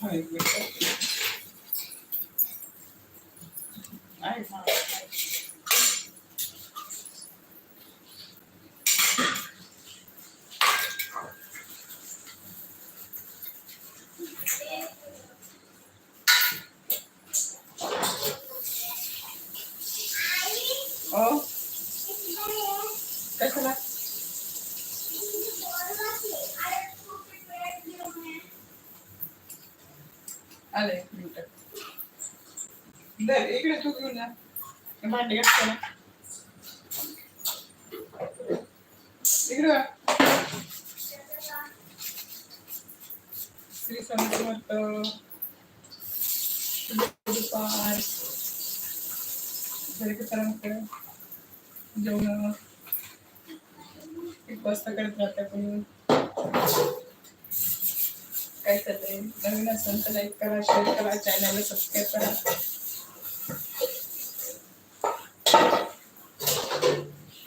हा, एक मिनिट. आहे, हा, आहे. हो कशाला आले एक मिनिट दर इकडे तू घेऊन जा भांडी घासते ना इकडे वा. श्री स्वामी समर्थ शुभ दुपार घरी कसं राहतं जेवण एक वाजता करत राहते आपण काय चाललंय? नवीन असेल तर लाईक करा शेअर करा चॅनलला सबस्क्राईब करा.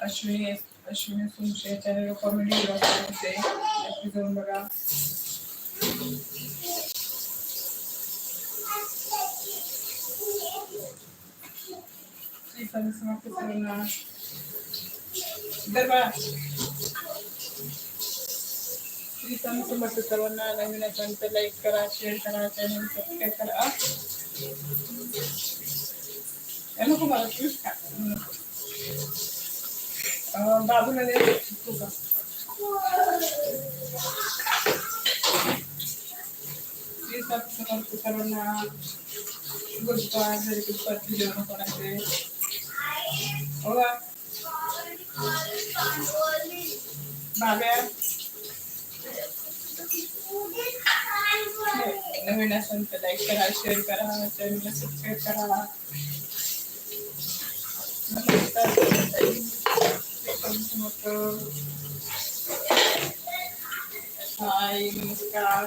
अश्विनी अश्विनी तुमचे चॅनल कॉमेडी ब्लॉग होते नक्की जाऊन बघा. श्री स्वामी समर्थ सर्वांना दरबार श्री सर्वांना नवीन असेल तर लाईक करा शेअर करा चॅनल सबस्क्राईब करा. या नको मला प्लीज हो का अं, बाबूला दे तू का श्री स्वामी सर्वांना. जेवण कोणाचे हो बाब्या. नवीन असेल तर लाईक करा शेअर करा चॅनलला सबस्क्राईब करा. नमस्कार हाय नमस्कार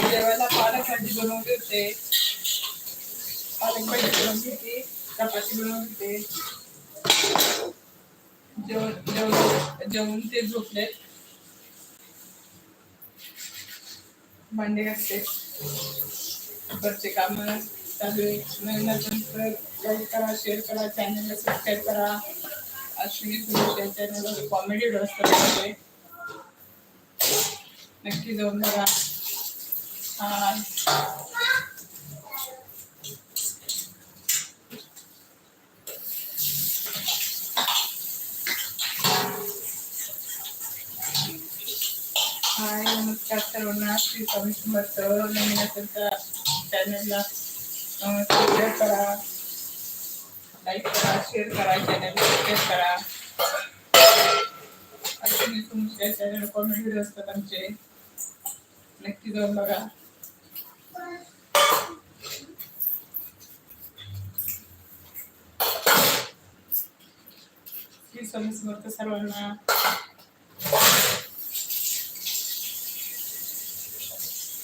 जेवायला पालक भाजी बनवली होते पालक भाजी बनवली होती चपाती बनवली होते जेवण ते झोपले भांडे घासते घरचे काम चालू आहे नवीन असेल तर लाईक करा शेअर करा. चॅनलला सबस्क्राईब करा अश्विनी सुरेश चॅनलवर कॉमेडी डॉस करते नक्की जाऊन बघा. हाय नमस्कार सर्वांना. श्री स्वामी समर्थ नवीन असेल तर चॅनलला सबस्क्राईब करा. लाईक करा शेअर करा चॅनल सबस्क्राईब करा. अश्विनी तुमच्या चॅनल कॉमेडी व्हिडिओ असतात आमचे? नक्की जाऊन बघा. श्री स्वामी समर्थ सर्वांना.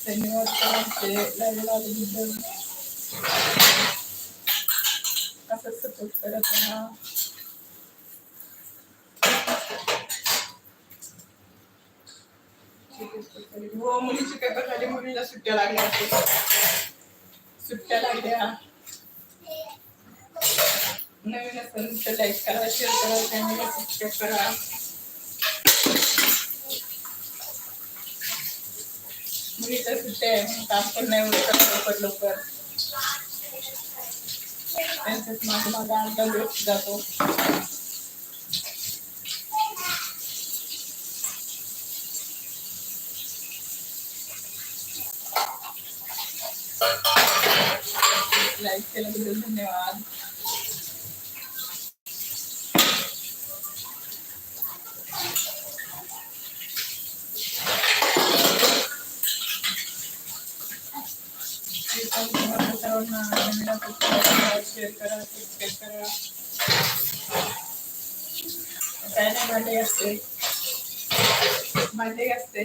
धन्यवाद सर्वांचे. लाईव्ह आल्याबद्दल. असंच सपोर्ट करत राहा. हो मुलीची पेपर झाली मुलीला सुट्ट्या लागल्या. सुट्ट्या लागल्या. नवीन असेल तर लाईक करा शेअर करा चॅनलला सबस्क्राईब करा. मुलीच्या सुट्ट्या आहे म्हणून काम पण नाही उलट लवकर लवकर. त्यांच्याच मागे माझा अर्धा जातो लाईक केल्याबद्दल धन्यवाद. सर्वांना शेअर करा सबस्क्राईब करा काय नाही भांडे असते भांडे असते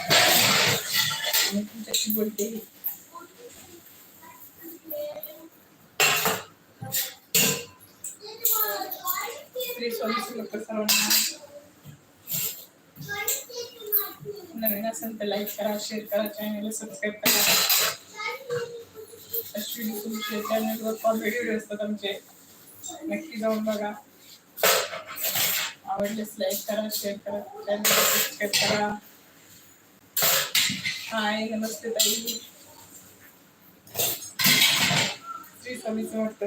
आणि तुमच्याशी बोलते नवीन असेल तर लाईक करा शेअर करा चॅनलला सबस्क्राईब करा अश्विनी तुमचे चॅनलवर कॉमेडी व्हिडिओ असतात आमचे नक्की जाऊन बघा आवडल्यास लाईक करा शेअर करा चॅनलला सबस्क्राईब करा हाय नमस्ते ताई श्री स्वामी समर्थ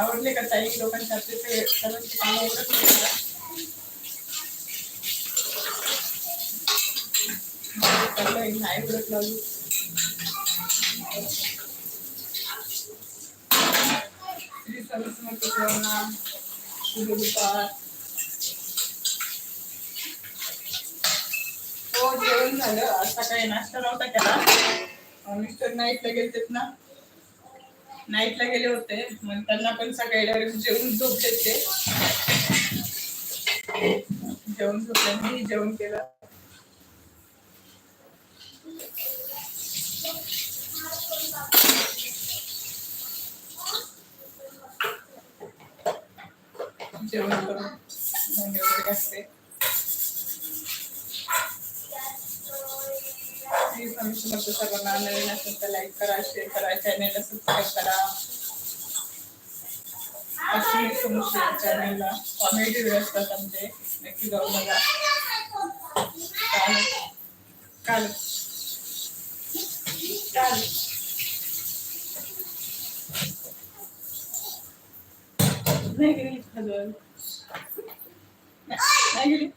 आवडले का ताई लोकांच्या हातचे? ते सर्वांचे काम आवडत होती नाही उडत लागू श्री समर्थ सर्वांना शुभ दुपार. हो जेवण झालं. आज सकाळी नाश्ता नव्हता केला. मिस्टर नाईटला गेलते ना. नाईटला गेले होते. मग त्यांना पण सकाळी डायरेक्ट जेवून झोप देते जेवण झोपल्याने जेवण केलं. जेवण करून असते. वगैरे घासते सर्वांना नवीन असेल तर लाईक करा शेअर करा चॅनेलला सबस्क्राईब करा. अश्विनी सोमशेर चॅनेलला कॉमेडी व्हिडिओ असतात आमचे नक्की जाऊन बघा. काल काल काल नाही गेली नाही गेली.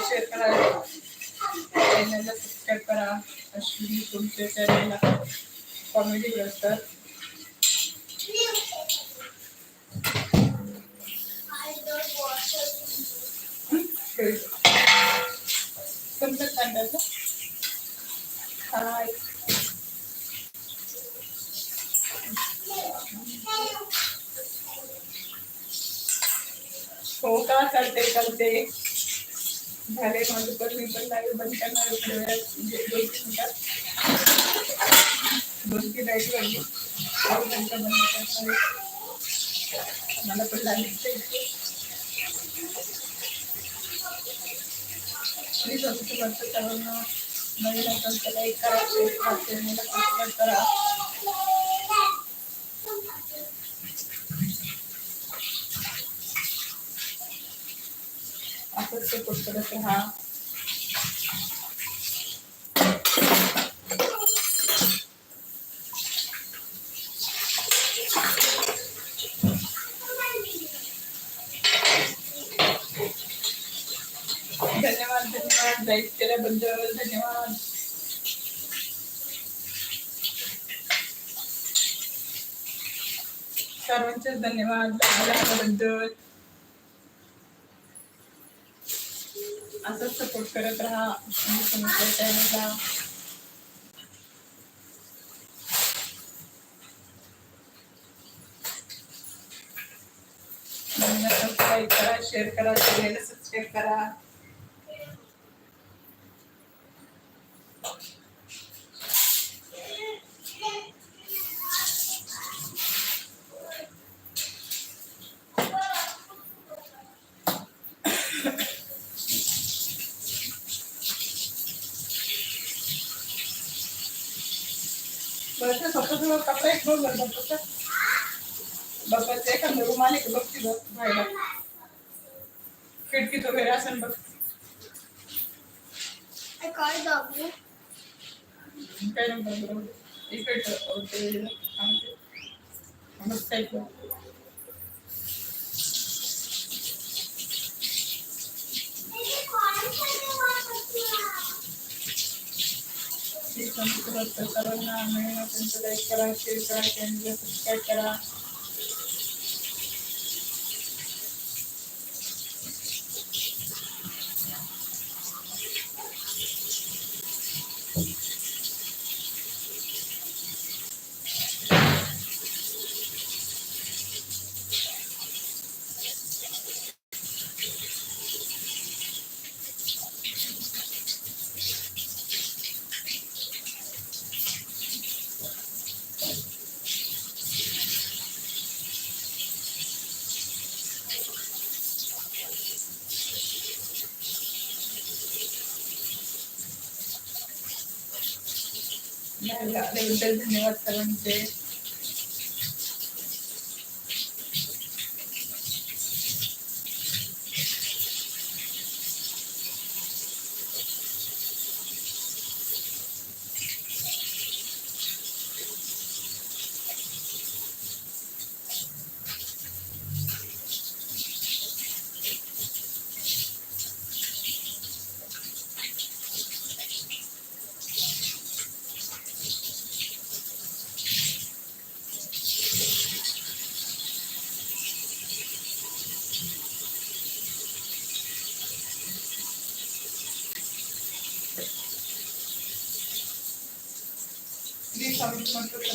शेअर करा चॅनलला सबस्क्राईब करा तुमच्या चॅनलला कॉमेडी असतात संपत कांद्याचं हाय हो का? करते करते झाले माझं पण मी पण लाईव्ह बंद करणार म्हणजे दोन तीन मिनिटात. दोन तीन लाइट लागली बंद करणार मला पण लागली प्लीज असं तुम्हाला सर्वांना नवीन असेल तर लाईक करा शेअर करा चॅनलला सबस्क्राईब करा. असंच सपोर्ट करत राहा धन्यवाद धन्यवाद केल्याबद्दल धन्यवाद. सर्वांचे धन्यवाद लाईक असंच सपोर्ट करत राहा. चॅनलला सबस्क्राईब करा शेअर करा चॅनलला सबस्क्राईब करा. बघते स्वतःजवळ कपडा एक दोन बघतात बघत एखादं रूम आले की बघते बघ बाहेर खिडकीत वगैरे असेल बघ काय दाबू काय नंबर बरोबर। इकडे मस्त ऐकलं मग साईडला सर्वांना मिळून त्यांचं लाईक करा शेअर करा चॅनलला सबस्क्राईब करा. आल्याबद्दल धन्यवाद सर्वांचे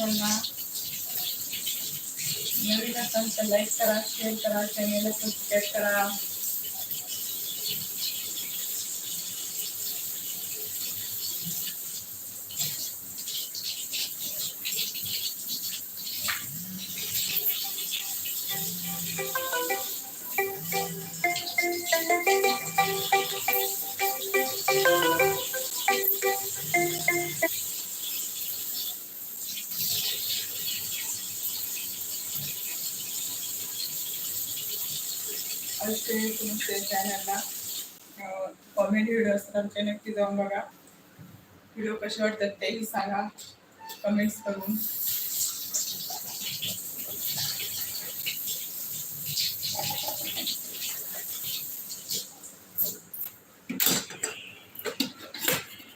समर्थ नवीन असाल तर लाईक करा शेअर करा चॅनेलला सबस्क्राईब करा. अवश्य तुमच्या चॅनलला कॉमेडी व्हिडिओ असतात आमचे नक्की जाऊन बघा व्हिडिओ कसे वाटतात तेही सांगा कमेंट्स करून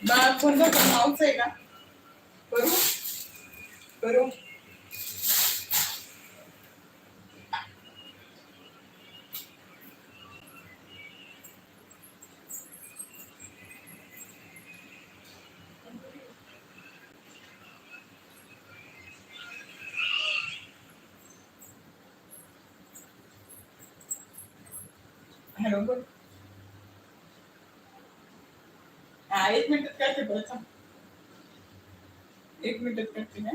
बाळ कोणता पण माऊच आहे का करू करू हॅलो बोल हा एक मिनिटात करते बरं एक मिनिटात करते ना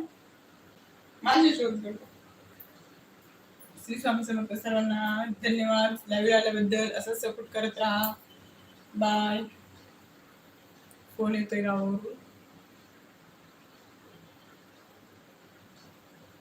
माझे शोध करतो श्री स्वामी समर्थ सर्वांना धन्यवाद. लाईव्ह आल्याबद्दल असं सपोर्ट करत राहा. बाय फोन येतोय गावावरून.